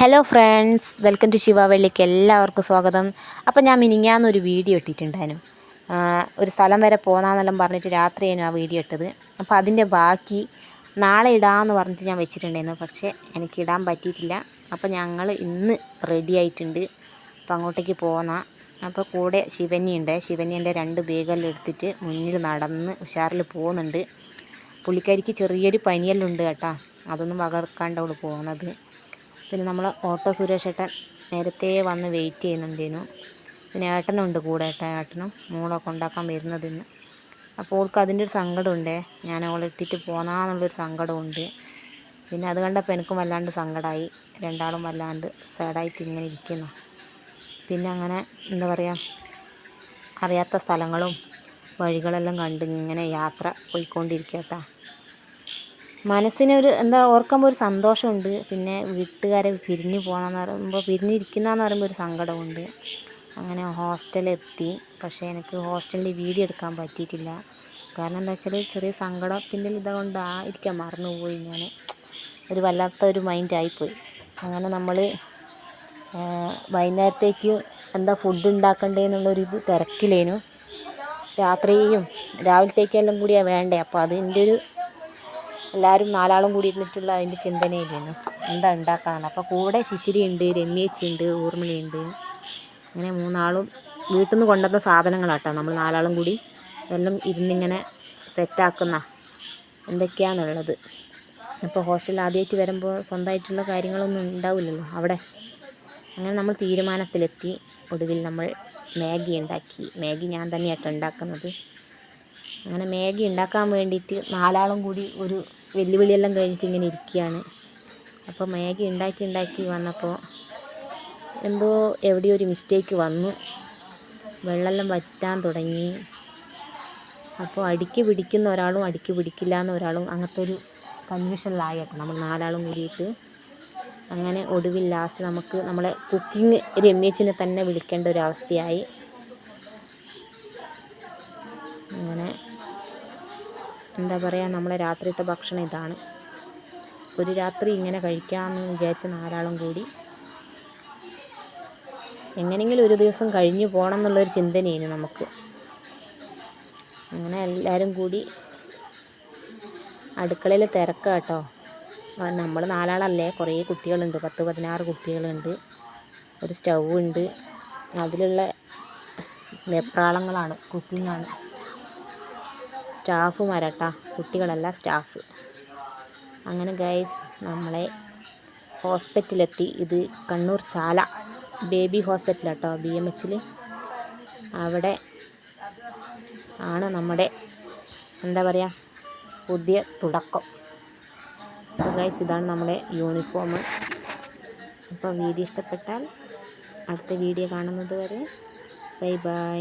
Hello friends welcome to ശിവാവള്ളിക്ക് എല്ലാവർക്കും സ്വാഗതം. അപ്പം ഞാൻ മിനിങ്ങാന്നൊരു വീഡിയോ ഇട്ടിട്ടുണ്ടായിരുന്നു. ഒരു സ്ഥലം വരെ പോകാമെന്നെല്ലാം പറഞ്ഞിട്ട് രാത്രിയായിരുന്നു ആ വീഡിയോ ഇട്ടത്. അപ്പോൾ അതിന്റെ ബാക്കി നാളെ ഇടാമെന്ന് പറഞ്ഞിട്ട് ഞാൻ വെച്ചിട്ടുണ്ടായിരുന്നു. പക്ഷേ എനിക്ക് ഇടാൻ പറ്റിയിട്ടില്ല. അപ്പോൾ ഞങ്ങൾ ഇന്ന് റെഡി ആയിട്ടുണ്ട്. അപ്പോൾ അങ്ങോട്ടേക്ക് പോകുന്ന അപ്പോൾ കൂടെ ശിവന്യുണ്ട് ശിവന്യന്റെ രണ്ട് ബേഗെല്ലാം എടുത്തിട്ട് മുന്നിൽ നടന്ന് ഉഷാറിൽ പോകുന്നുണ്ട് പുള്ളിക്കാരിക്ക് ചെറിയൊരു പനിയെല്ലാം ഉണ്ട് കേട്ടോ. അതൊന്നും വകർക്കാണ്ട് അവൾ പോകുന്നത് പിന്നെ നമ്മൾ ഓട്ടോ സുരേഷ് ഏട്ടൻ നേരത്തെ വന്ന് വെയിറ്റ് ചെയ്യുന്നുണ്ടേനു പിന്നെ ഏട്ടനുണ്ട് കൂടെ ഏട്ടൻ ഏട്ടനും മോളെ കൊണ്ടാക്കാൻ വരുന്നതിന്ന് അപ്പോൾ ഓൾക്ക് അതിന്റെ ഒരു സങ്കടമുണ്ടേ. ഞാൻ അവളെ എത്തിയിട്ട് പോന്നാന്നുള്ളൊരു സങ്കടമുണ്ട്. പിന്നെ അത് കണ്ടപ്പോൾ എനിക്കും വല്ലാണ്ട് സങ്കടമായി രണ്ടാളും വല്ലാണ്ട് സാഡായിട്ട് ഇങ്ങനെ ഇരിക്കുന്നു. പിന്നെ അങ്ങനെ എന്താ പറയുക അറിയാത്ത സ്ഥലങ്ങളും വഴികളെല്ലാം കണ്ട് ഇങ്ങനെ യാത്ര പോയിക്കൊണ്ടിരിക്കുക കേട്ടോ മനസ്സിനൊരു എന്താ ഓർക്കുമ്പോൾ ഒരു സന്തോഷമുണ്ട്. പിന്നെ വീട്ടുകാരെ പിരിഞ്ഞു പോകാന്ന് പറയുമ്പോൾ പിരിഞ്ഞിരിക്കുന്നതെന്ന് പറയുമ്പോൾ ഒരു സങ്കടമുണ്ട് അങ്ങനെ ഹോസ്റ്റലെത്തി. പക്ഷേ എനിക്ക് ഹോസ്റ്റലിൽ വീഡിയോ എടുക്കാൻ പറ്റിയിട്ടില്ല. കാരണം എന്താ വെച്ചാൽ ചെറിയ സങ്കടത്തിന്റെ ഇതുകൊണ്ട് ആ ഇരിക്കാൻ മറന്നുപോയി ഞാൻ ഒരു വല്ലാത്ത ഒരു മൈൻഡായിപ്പോയി. അങ്ങനെ നമ്മൾ വൈകുന്നേരത്തേക്ക് എന്താ ഫുഡ് ഉണ്ടാക്കണ്ടേന്നുള്ളൊരു തിരക്കിലേനു. രാത്രിയും രാവിലത്തേക്കെല്ലാം കൂടിയാണ് വേണ്ടേ. അപ്പോൾ അതിന്റെ ഒരു എല്ലാവരും നാലാളും കൂടി ഇരുന്നിട്ടുള്ള അതിന്റെ ചിന്തനയില്ലായിരുന്നു എന്താ ഉണ്ടാക്കാന്ന്. അപ്പോൾ കൂടെ ശിശിരി ഉണ്ട് രമ്യേച്ചി ഉണ്ട് ഊർമിളയുണ്ട്. അങ്ങനെ മൂന്നാളും വീട്ടിൽ നിന്ന് കൊണ്ടുവന്ന സാധനങ്ങളാട്ടോ. നമ്മൾ നാലാളും കൂടി എല്ലാം ഇരുന്നിങ്ങനെ സെറ്റാക്കുന്ന എന്തൊക്കെയാണുള്ളത് ഇപ്പോൾ ഹോസ്റ്റലിൽ ആദ്യമായിട്ട് വരുമ്പോൾ സ്വന്തമായിട്ടുള്ള കാര്യങ്ങളൊന്നും ഉണ്ടാവില്ലല്ലോ അവിടെ. അങ്ങനെ നമ്മൾ തീരുമാനത്തിലെത്തി. ഒടുവിൽ നമ്മൾ മാഗി ഉണ്ടാക്കി. മാഗി ഞാൻ തന്നെയാട്ടോ ഉണ്ടാക്കുന്നത്. അങ്ങനെ മാഗി ഉണ്ടാക്കാൻ വേണ്ടിയിട്ട് നാലാളും കൂടി ഒരു വെല്ലുവിളിയെല്ലാം കഴിഞ്ഞിട്ട് ഇങ്ങനെ ഇരിക്കുകയാണ്. അപ്പോൾ മാഗി ഉണ്ടാക്കി ഉണ്ടാക്കി വന്നപ്പോൾ എന്തോ എവിടെയോ ഒരു മിസ്റ്റേക്ക് വന്നു. വെള്ളമെല്ലാം വറ്റാൻ തുടങ്ങി. അപ്പോൾ അടിക്ക് പിടിക്കുന്ന ഒരാളും അടിക്ക് പിടിക്കില്ല എന്ന ഒരാളും അങ്ങനത്തെ ഒരു കൺഫ്യൂഷനിലായിട്ട് നമ്മൾ നാലാളും കൂടിയിട്ട് അങ്ങനെ ഒടുവിൽ ലാസ്റ്റ് നമുക്ക് നമ്മളെ കുക്കിംഗ് രമ്യച്ചിനെ തന്നെ വിളിക്കേണ്ട ഒരു അവസ്ഥയായി. അങ്ങനെ എന്താ പറയുക നമ്മളെ രാത്രിത്തെ ഭക്ഷണം ഇതാണ്. ഒരു രാത്രി ഇങ്ങനെ കഴിക്കാമെന്ന് വിചാരിച്ച നാലാളും കൂടി എങ്ങനെയെങ്കിലും ഒരു ദിവസം കഴിഞ്ഞു പോകണം എന്നുള്ളൊരു ചിന്തനയായിരുന്നു നമുക്ക്. അങ്ങനെ എല്ലാവരും കൂടി അടുക്കളയിൽ തിരക്കാം കേട്ടോ നമ്മൾ നാലാളല്ലേ കുറേ കുട്ടികളുണ്ട് പത്ത് പതിനാറ് കുട്ടികളുണ്ട് ഒരു സ്റ്റൗ ഉണ്ട് അതിലുള്ള വെപ്രാളങ്ങളാണ് കുക്കിങ്ങാണ്. സ്റ്റാഫുമാരാട്ടാ കുട്ടികളല്ല സ്റ്റാഫ്. അങ്ങനെ ഗൈസ് നമ്മളെ ഹോസ്പിറ്റലെത്തി ഇത് കണ്ണൂർ ചാല. ബേബി ഹോസ്പിറ്റലാട്ടോ ബി എം എച്ചിൽ അവിടെ ആണ് നമ്മുടെ എന്താ പറയുക പുതിയ തുടക്കം. ഗൈസ് ഇതാണ് നമ്മുടെ യൂണിഫോം അപ്പോൾ വീഡിയോ ഇഷ്ടപ്പെട്ടാൽ അടുത്ത വീഡിയോ കാണുന്നത് വരെ ബൈ ബൈ